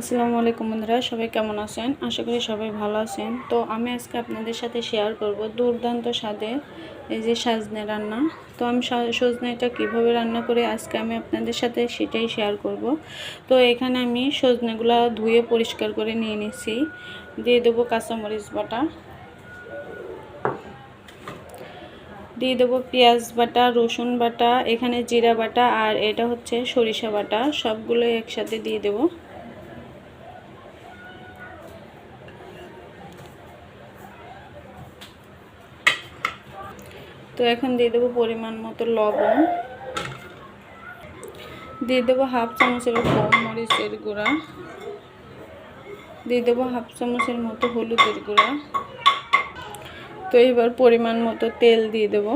আসসালামু আলাইকুম বন্ধুরা, সবাই কেমন আছেন? আশা করি সবাই ভালো আছেন। তো আমি আজকে আপনাদের সাথে শেয়ার করব দুর্দান্ত স্বাদের এই যে সাজনে রান্না। তো আমি সজনেটা কীভাবে রান্না করে আজকে আমি আপনাদের সাথে সেটাই শেয়ার করব। তো এখানে আমি সজনেগুলো ধুয়ে পরিষ্কার করে নিয়ে নিছি। দিয়ে দেবো কাঁচামরিচ বাটা। দিয়ে দেবো পেঁয়াজ বাটা, রসুন বাটা, এখানে জিরা বাটা আর এটা হচ্ছে সরিষা বাটা। সবগুলো একসাথে দিয়ে দেবো। তো এখন দিয়ে দেবো পরিমাণ মতো লবণ। দিয়ে দেবো হাফ চামচের কম মরিচের গুঁড়া। দিয়ে দেবো হাফ চামচের মতো হলুদের গুঁড়া। তো এবার পরিমাণ মতো তেল দিয়ে দেবো।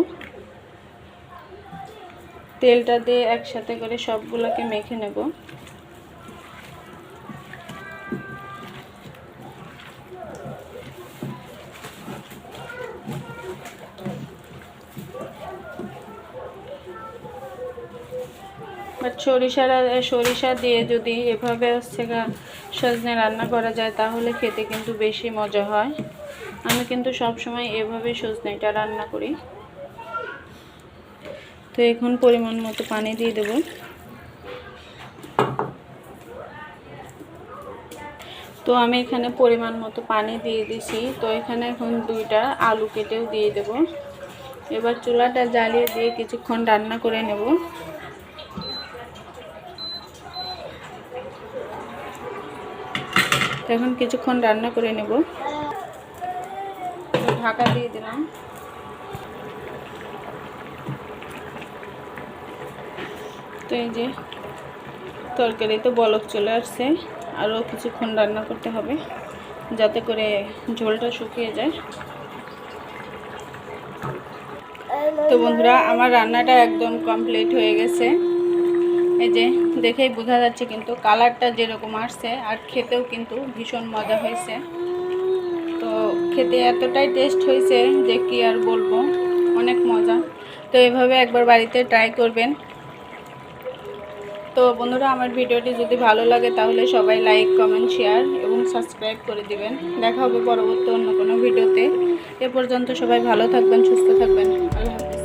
তেলটা দিয়ে একসাথে করে সবগুলোকে মেখে নেব। বাট সরিষার সরিষা দিয়ে যদি এভাবে হচ্ছে সজনে রান্না করা যায়, তাহলে খেতে কিন্তু বেশি মজা হয়। আমি কিন্তু সব সময় এভাবে সজনেটা রান্না করি। তো এখন পরিমাণ মতো পানি দিয়ে দেব। তো আমি এখানে পরিমাণ মতো পানি দিয়ে দিছি। তো এখানে এখন দুইটা আলু কেটেও দিয়ে দেব। এবার চুলাটা জ্বালিয়ে দিয়ে কিছুক্ষণ রান্না করে নেব। এখন কিছুক্ষণ রান্না করে নেব। ঢাকা দিয়ে দিলাম। তো এই যে তরকারিতে বলক চলে আসছে, আরও কিছুক্ষণ রান্না করতে হবে যাতে করে ঝোলটা শুকিয়ে যায়। তো বন্ধুরা, আমার রান্নাটা একদম কমপ্লিট হয়ে গেছে। এই যে দেখেই বোঝা যাচ্ছে কিন্তু কালারটা যেরকম আসছে, আর খেতেও কিন্তু ভীষণ মজা হয়েছে। তো খেতে এতটাই টেস্ট হয়েছে যে কি আর বলব, অনেক মজা। তো এভাবে একবার বাড়িতে ট্রাই করবেন। তো বন্ধুরা, আমার ভিডিওটি যদি ভালো লাগে তাহলে সবাই লাইক কমেন্ট শেয়ার এবং সাবস্ক্রাইব করে দিবেন। দেখা হবে পরবর্তী অন্য কোনো ভিডিওতে। এ পর্যন্ত সবাই ভালো থাকবেন, সুস্থ থাকবেন। আল্লাহ